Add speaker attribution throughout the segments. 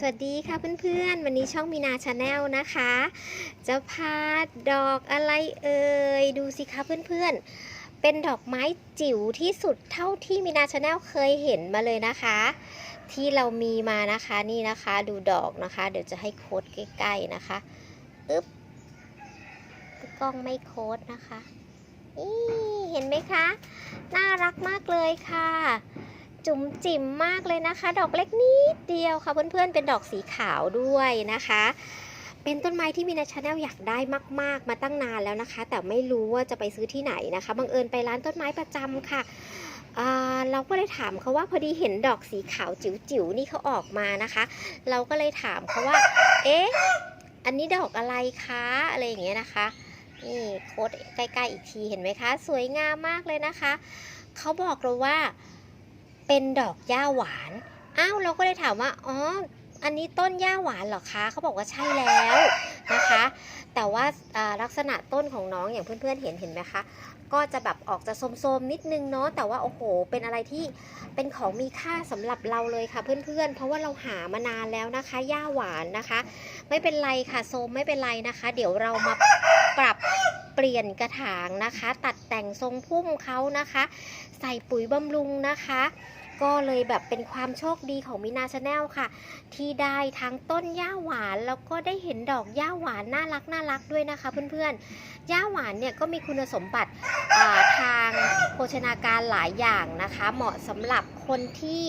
Speaker 1: สวัสดีค่ะเพื่อนๆ วันนี้ช่องมีนาชาแนลนะคะ จะพาดอกอะไรเอ่ย ดูสิคะเพื่อนๆ เป็นดอกไม้จิ๋วที่สุดเท่าที่มีนาชาแนลเคยเห็นมาเลยนะคะ ที่เรามีมานะคะนี่นะคะดูดอกนะคะ เดี๋ยวจะให้โค้ดใกล้ๆนะคะอึ๊บกล้องไม่โค้ดนะคะนี่เห็นไหมคะ น่ารักมากเลยค่ะ จุ๋มจิ๋มมากเลยนะคะ ดอกเล็กนิดเดียวค่ะเพื่อนๆเป็นดอกสีขาวด้วยนะคะ เป็นต้นไม้ที่มีนาชาแนลอยากได้มาก ๆ มาตั้งนานแล้วนะคะ แต่ไม่รู้ว่าจะไปซื้อที่ไหนนะคะบังเอิญไปร้านต้นไม้ประจำค่ะเราก็เลยถามเขาว่าพอดีเห็นดอกสีขาวจิ๋วๆนี่เขาออกมานะคะ เราก็เลยถามเขาว่า เอ๊ะอันนี้ดอกอะไรคะอะไรอย่างเงี้ยนะคะนี่โค้ดใกล้ๆอีกทีเห็นไหมคะ สวยงามมากเลยนะคะเขาบอกเราว่า เป็นดอกหญ้าหวาน อ้าวเราก็เลยถามว่า อ๋อ อันนี้ต้นหญ้าหวานเหรอคะ เขาบอกว่าใช่แล้วนะคะ แต่ว่าลักษณะต้นของน้องอย่างเพื่อนๆเห็นเห็นไหมคะ ก็จะแบบออกจะโสมๆนิดนึงเนาะ แต่ว่าโอ้โห เป็นอะไรที่เป็นของมีค่าสำหรับเราเลยค่ะเพื่อนๆ เพราะว่าเราหามานานแล้วนะคะหญ้าหวานนะคะ ไม่เป็นไรค่ะโซมไม่เป็นไรนะคะ เดี๋ยวเรามาปรับ ปลี่ยนกระถางนะคะ ตัดแต่งทรงพุ่มเขานะคะ ใส่ปุ๋ยบำรุงนะคะ ก็เลยแบบเป็นความโชคดีของมินาชาแนลค่ะ ที่ได้ทั้งต้นหญ้าหวานแล้วก็ได้เห็นดอกหญ้าหวานน่ารักน่ารักด้วยนะคะเพื่อนๆหญ้าหวานเนี่ยก็มีคุณสมบัติาทางโภชนาการหลายอย่างนะคะ เหมาะสำหรับคนที่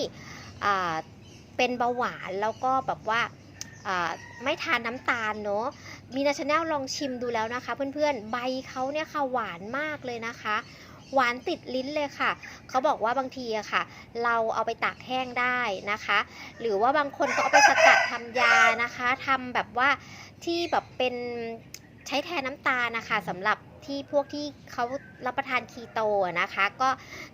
Speaker 1: เป็นเบาหวานแล้วก็แบบว่าอ่าไม่ทานน้ำตาลเนาะ มีนาชาแนลลองชิมดูแล้วนะคะ เพื่อนๆ ใบเขาเนี่ยค่ะหวานมากเลยนะคะ หวานติดลิ้นเลยค่ะ เขาบอกว่าบางทีอะค่ะ เราเอาไปตากแห้งได้นะคะ หรือว่าบางคนก็เอาไปสกัดทำยานะคะทำแบบว่าที่แบบเป็นใช้แทนน้ำตาลนะคะสำหรับ ที่พวกที่เขารับประทานคีโตนะคะ ก็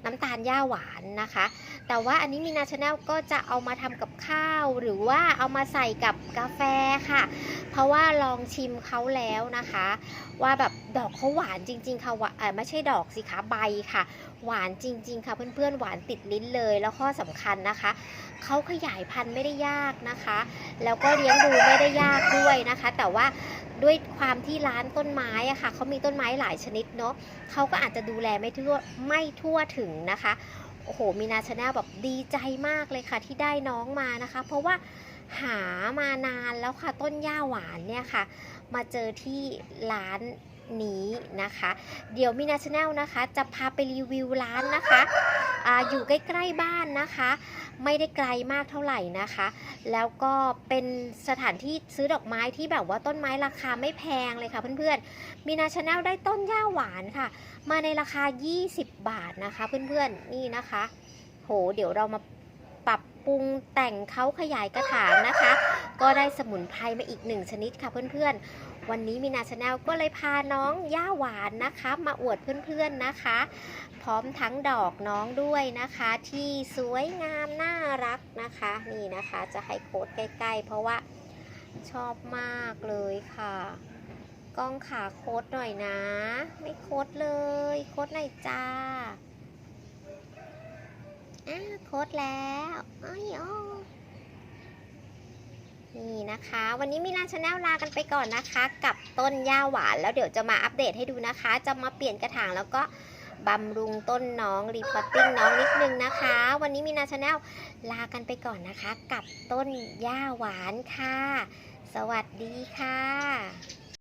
Speaker 1: น้ำตาลหญ้าหวานนะคะ แต่ว่าอันนี้มีนาชาแนลก็จะเอามาทำกับข้าว หรือว่าเอามาใส่กับกาแฟค่ะ เพราะว่าลองชิมเขาแล้วนะคะ ว่าแบบดอกเขาหวานจริง ๆ ค่ะว่าเออไม่ใช่ดอกสิคะใบค่ะ หวานจริง ๆ ค่ะเพื่อนๆหวานติดลิ้นเลย แล้วข้อสำคัญนะคะเขาขยายพันธุ์ไม่ได้ยากนะคะ แล้วก็เลี้ยงดูไม่ได้ยากด้วยนะคะ แต่ว่า ด้วยความที่ร้านต้นไม้อะค่ะเขามีต้นไม้หลายชนิดเนาะเขาก็อาจจะดูแลไม่ทั่วไม่ทั่วถึงนะคะโอ้โหมีนาชาแนลแบบดีใจมากเลยค่ะที่ได้น้องมานะคะ เพราะว่าหามานานแล้วค่ะต้นหญ้าหวานเนี่ยค่ะ มาเจอที่ร้านนี้นะคะ เดี๋ยวมีนาชาแนลนะคะ จะพาไปรีวิวร้านนะคะอาอยู่ใกล้ ๆ บ้านนะคะ ไม่ได้ไกลมากเท่าไหร่นะคะ แล้วก็เป็นสถานที่ซื้อดอกไม้ที่แบบว่าต้นไม้ราคาไม่แพงเลยค่ะเพื่อนๆมีนาชาแนลได้ต้นหญ้าหวานค่ะ มาในราคา 20 บาทนะคะ เพื่อนๆนี่นะคะ โห เดี๋ยวเรามาปรับปรุงแต่งเขาขยายกระถางนะคะ ก็ได้สมุนไพรมาอีกหนึ่งชนิดค่ะเพื่อนๆ วันนี้มีนาชาแนลก็เลยพาน้องย่าหวานนะคะ มาอวดเพื่อนๆนะคะ พร้อมทั้งดอกน้องด้วยนะคะ ที่สวยงามน่ารักนะคะ นี่นะคะจะให้โค้ดใกล้ ๆ เพราะว่าชอบมากเลยค่ะ กล้องขาโค้ดหน่อยนะ ไม่โค้ดเลย โค้ดหน่อยจ้าอ่าโค้ดแล้วอ้อยอ้อ นี่นะคะ วันนี้มีนาชาแนลลากันไปก่อนนะคะ กับต้นหญ้าหวานแล้วเดี๋ยวจะมาอัปเดตให้ดูนะคะ จะมาเปลี่ยนกระถางแล้วก็บำรุงต้นน้องรีพอตติ้งน้องนิดนึงนะคะ วันนี้มีนาชาแนลลากันไปก่อนนะคะ กับต้นหญ้าหวานค่ะ สวัสดีค่ะ